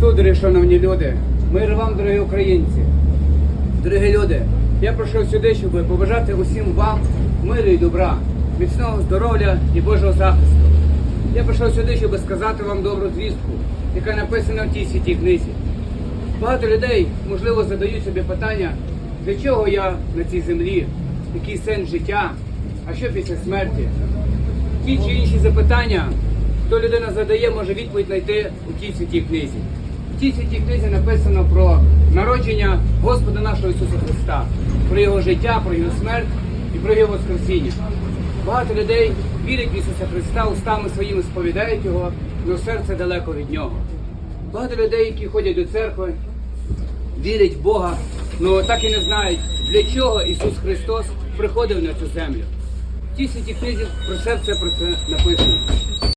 Христу, шановні люди, мир вам, дорогі українці. Дорогі люди, я прийшов сюди, щоб побажати усім вам миру і добра, міцного здоров'я і Божого захисту. Я прийшов сюди, щоб сказати вам добру звістку, яка написана в тій святій книзі. Багато людей, можливо, задають собі питання, для чого я на цій землі, який сенс життя, а що після смерті. Ті чи інші запитання, хто людина задає, може відповідь знайти у тій святій книзі. В тій святій книзі написано про народження Господа нашого Ісуса Христа, про Його життя, про Його смерть і про Його Воскресіння. Багато людей вірять в Ісуса Христа, устами своїми сповідають Його, але серце далеко від Нього. Багато людей, які ходять до церкви, вірять в Бога, але так і не знають, для чого Ісус Христос приходив на цю землю. В тій святій книзі про все це про це написано.